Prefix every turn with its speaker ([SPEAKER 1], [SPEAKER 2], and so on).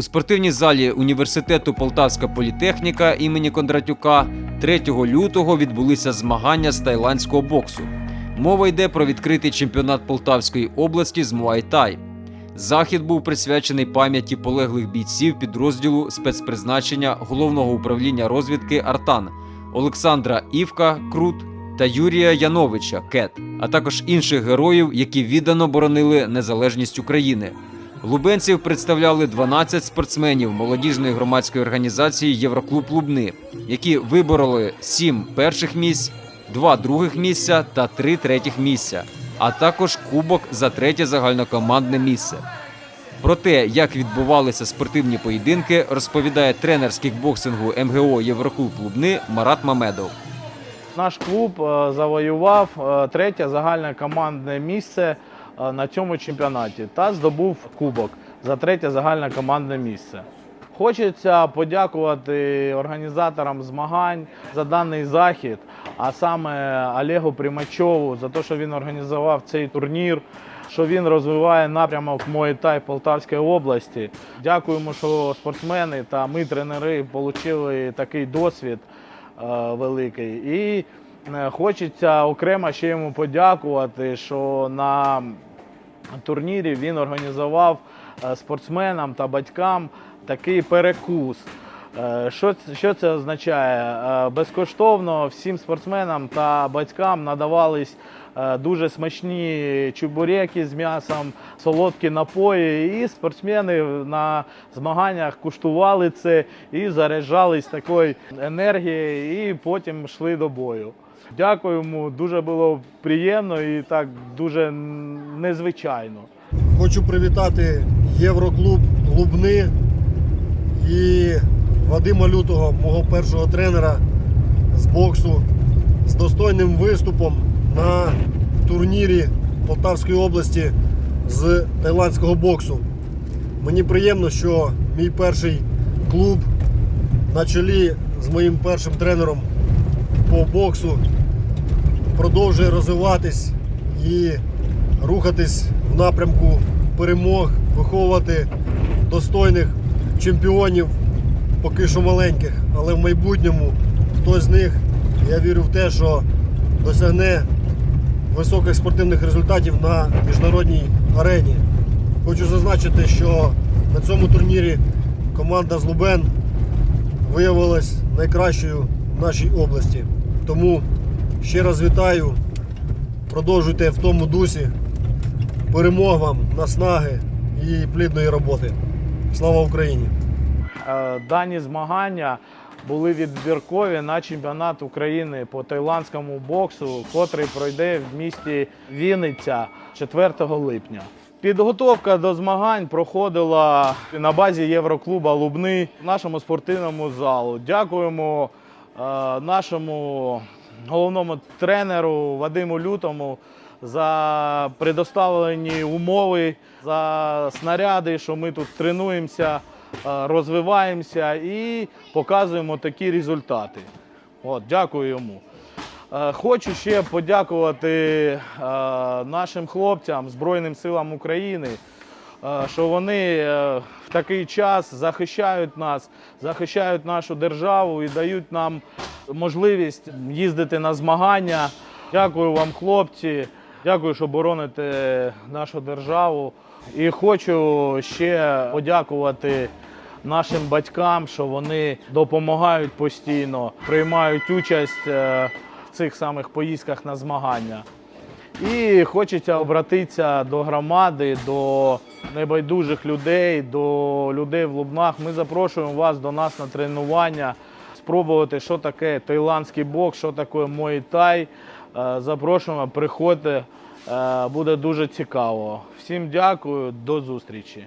[SPEAKER 1] У спортивній залі університету Полтавська політехніка імені Кондратюка 3 лютого відбулися змагання з тайландського боксу. Мова йде про відкритий чемпіонат Полтавської області з Муай-Тай. Захід був присвячений пам'яті полеглих бійців підрозділу спецпризначення головного управління розвідки Артан Олександра Івка Крут та Юрія Яновича Кет, а також інших героїв, які віддано боронили незалежність України. Лубенців представляли 12 спортсменів молодіжної громадської організації Євроклуб Лубни, які вибороли 7 перших місць, 2 других місця та 3 третіх місця, а також кубок за третє загальнокомандне місце. Про те, як відбувалися спортивні поєдинки, розповідає тренер з кікбоксингу МГО Євроклуб Лубни Марат Мамедов.
[SPEAKER 2] Наш клуб е, завоював е, третє загальне командне місце на цьому чемпіонаті та здобув кубок за третє загальне командне місце. Хочеться подякувати організаторам змагань за даний захід, а саме Олегу Примачову за те, що він організував цей турнір, що він розвиває напрямок Муay-Thai в Полтавській області. Дякуємо, що спортсмени та ми, тренери, отримали такий досвід е, великий. І е, хочеться окремо ще йому подякувати, що на турнірі він організував е, спортсменам та батькам такий перекус. Е, Що, що це означає? Е, Безкоштовно всім спортсменам та батькам надавались е, дуже смачні чебуреки з м'ясом, солодкі напої. І спортсмени на змаганнях куштували це і заряджались такою енергією, і потім йшли до бою. Дякуємо, дуже було приємно і так дуже незвичайно.
[SPEAKER 3] Хочу привітати Євроклуб Лубни і Вадима Лютого, мого першого тренера з боксу, з достойним виступом на турнірі Полтавської області з тайландського боксу. Мені приємно, що мій перший клуб на чолі з моїм першим тренером по боксу продовжує розвиватись і рухатись в напрямку перемог, виховувати достойних чемпіонів, поки що маленьких, але в майбутньому хтось з них, я вірю в те, що досягне високих спортивних результатів на міжнародній арені. Хочу зазначити, що на цьому турнірі команда з Лубен виявилась найкращою в нашій області. Тому ще раз вітаю, продовжуйте в тому дусі. Перемог вам, наснаги і плідної роботи. Слава Україні!
[SPEAKER 2] Е, Дані змагання були відбіркові на чемпіонат України по тайландському боксу, котрий пройде в місті Вінниця 4 липня. Підготовка до змагань проходила на базі Євроклуба Лубни в нашому спортивному залу. Дякуємо е, нашому головному тренеру Вадиму Лютому за предоставлені умови, за снаряди, що ми тут тренуємося, розвиваємося і показуємо такі результати. От, дякую йому. Е, Хочу ще подякувати е, нашим хлопцям, Збройним силам України, е, що вони е, в такий час захищають нас, захищають нашу державу і дають нам можливість їздити на змагання. Дякую вам, хлопці. Дякую, що бороните нашу державу. І хочу ще подякувати нашим батькам, що вони допомагають постійно, приймають участь е, в цих самих поїздках на змагання. І хочеться обратитися до громади, до небайдужих людей, до людей в Лубнах. Ми запрошуємо вас до нас на тренування, спробувати, що таке тайландський бокс, що таке муay-тай. Е, Запрошуємо, приходьте, е, буде дуже цікаво. Всім дякую, до зустрічі.